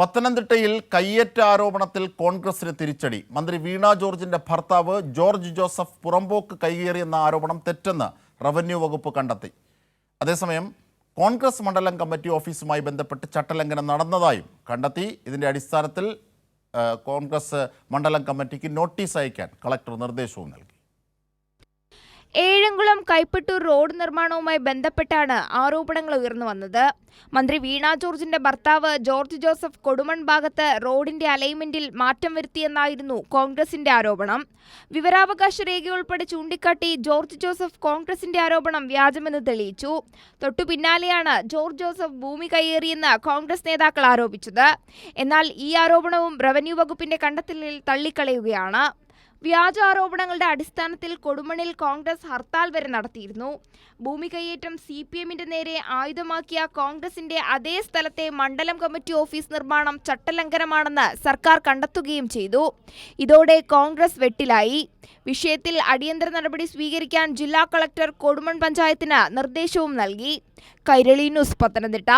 പത്തനംതിട്ടയിൽ കയ്യേറ്റ ആരോപണത്തിൽ കോൺഗ്രസിന് തിരിച്ചടി. മന്ത്രി വീണ ജോർജിന്റെ ഭർത്താവ് ജോർജ് ജോസഫ് പുറമ്പോക്ക് കൈകേറിയെന്ന ആരോപണം തെറ്റെന്ന് റവന്യൂ വകുപ്പ് കണ്ടെത്തി. അതേസമയം കോൺഗ്രസ് മണ്ഡലം കമ്മിറ്റി ഓഫീസുമായി ബന്ധപ്പെട്ട് ചട്ടലംഘനം നടന്നതായും കണ്ടെത്തി. ഇതിന്റെ അടിസ്ഥാനത്തിൽ കോൺഗ്രസ് മണ്ഡലം കമ്മിറ്റിക്ക് നോട്ടീസ് അയക്കാൻ കളക്ടർ നിർദ്ദേശവും നൽകി. ഏഴംകുളം കൈപ്പട്ടൂർ റോഡ് നിർമ്മാണവുമായി ബന്ധപ്പെട്ടാണ് ആരോപണങ്ങൾ ഉയർന്നു വന്നത്. മന്ത്രി വീണ ജോർജിന്റെ ഭർത്താവ് ജോർജ് ജോസഫ് കൊടുമൺ ഭാഗത്ത് റോഡിന്റെ അലൈൻമെന്റിൽ മാറ്റം വരുത്തിയെന്നായിരുന്നു കോൺഗ്രസിന്റെ ആരോപണം. വിവരാവകാശ രേഖ ഉൾപ്പെടെ ചൂണ്ടിക്കാട്ടി ജോർജ് ജോസഫ് കോൺഗ്രസിന്റെ ആരോപണം വ്യാജമെന്ന് തെളിയിച്ചു. തൊട്ടു പിന്നാലെയാണ് ജോർജ് ജോസഫ് ഭൂമി കയ്യേറിയെന്ന് കോൺഗ്രസ് നേതാക്കൾ ആരോപിച്ചത്. എന്നാൽ ഈ ആരോപണവും റവന്യൂ വകുപ്പിന്റെ കണ്ടെത്തലിൽ തള്ളിക്കളയുകയാണ്. വ്യാജ ആരോപണങ്ങളുടെ അടിസ്ഥാനത്തിൽ കൊടുമണിൽ കോൺഗ്രസ് ഹർത്താൽ വരെ നടത്തിയിരുന്നു. ഭൂമി കയ്യേറ്റം സി പി എമ്മിന്റെ നേരെ ആയുധമാക്കിയ കോൺഗ്രസിന്റെ അതേ സ്ഥലത്തെ മണ്ഡലം കമ്മിറ്റി ഓഫീസ് നിർമ്മാണം ചട്ടലംഘനമാണെന്ന് സർക്കാർ കണ്ടെത്തുകയും ചെയ്തു. ഇതോടെ കോൺഗ്രസ് വെട്ടിലായി. വിഷയത്തിൽ അടിയന്തര നടപടി സ്വീകരിക്കാൻ ജില്ലാ കളക്ടർ കൊടുമൺ പഞ്ചായത്തിന് നിർദ്ദേശവും നൽകി. കൈരളി ന്യൂസ് പത്തനംതിട്ട.